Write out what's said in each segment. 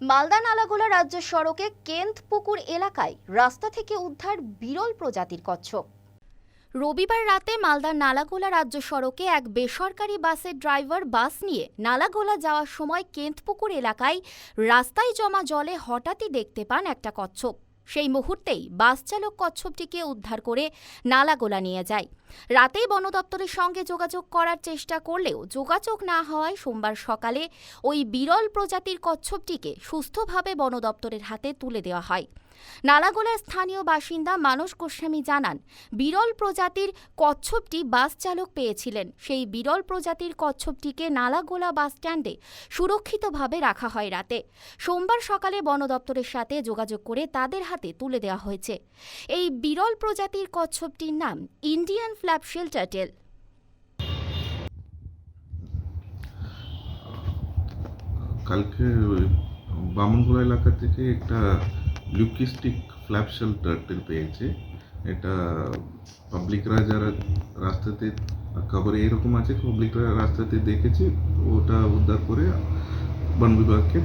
মালদা নালাগোলা রাজ্য সড়কে কেন্দপুকুর এলাকায় রাস্তা থেকে উদ্ধার বিরল প্রজাতির কচ্ছপ। রবিবার রাতে মালদার নালাগোলা রাজ্য সড়কে এক বেসরকারি বাসের ড্রাইভার বাস নিয়ে নালাগোলা যাওয়ার সময় কেন্তপুকুর এলাকায় রাস্তায় জমা জলে হঠাৎই দেখতে পান একটা কচ্ছপ। সেই মুহূর্তেই বাস চালক কচ্ছপটিকে উদ্ধার করে নালাগোলা নিয়ে যায়। রাতেই বন দপ্তরের সঙ্গে যোগাযোগ করার চেষ্টা করলেও যোগাযোগ না হওয়ায় সোমবার সকালে ওই বিরল প্রজাতির কচ্ছপটিকে সুস্থভাবে বন দপ্তরের হাতে তুলে দেওয়া হয়। নালাগোলার স্থানীয় বাসিন্দা মানস গোস্বামী জানান, বিরল প্রজাতির কচ্ছপটি বাস চালক পেয়েছিলেন। সেই বিরল প্রজাতির কচ্ছপটিকে নালাগোলা বাস স্ট্যান্ডে সুরক্ষিতভাবে রাখা হয় রাতে। সোমবার সকালে বন দপ্তরের সাথে যোগাযোগ করে তাদের হাতে তুলে দেওয়া হয়েছে। এই বিরল প্রজাতির কচ্ছপটির নাম ইন্ডিয়ান ফ্ল্যাপশেল টার্টেল। কালকে বামনগোলা এলাকা থেকে একটা লিউকিস্টিক ফ্ল্যাপশেল টার্টেল পেয়েছে। এটা পাবলিকরা যারা রাস্তাতে খবরে এরকম আছে পাবলিকরা রাস্তাতে দেখেছে। ওটা উদ্ধার করে বন বিভাগকে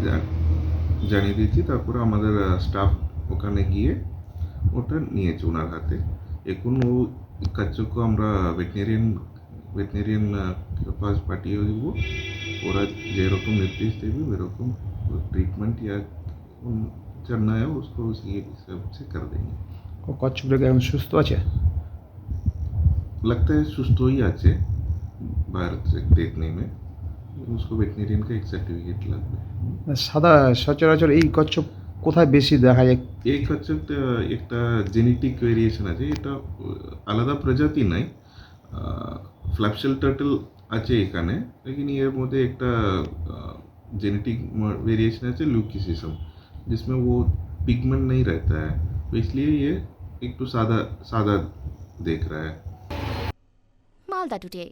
জানিয়ে দিয়েছি। তারপরে আমাদের স্টাফ ওখানে গিয়ে ওটা নিয়েছে ওনার হাতে এখন ও কাচ্চকে আমরা ভেটেরিয়ান ভেটেরিয়ান পাস পাঠিয়ে দেবো ওরা যেরকম निर्देश देगी वेरकम ट्रीटमेंट या उन- करना है उसको उसी हिसाब से कर देंगे ও কচ্ছপটাকে এখন সুস্থ আছে लगता है सुस्त ही আছে बाहर से देखने में उसको वेटनेरियन का एक सर्टिफिकेट लगता है সাদা সচরাচর এই কচ্ছপ কোথায় বেশি দেখা যায় এই হচ্ছে একটা একটা জেনেটিক ভেরিয়েশন আছে এটা আলাদা প্রজাতি নাই ফ্ল্যাপশেল টার্টল আছে এখানে लेकिन এর মধ্যে একটা जेनेटिक वेरिएशन है ल्यूकिसिज्म जिसमें वो पिगमेंट नहीं रहता है तो इसलिए ये एक तो सादा सादा देख रहा है মালদা টুডে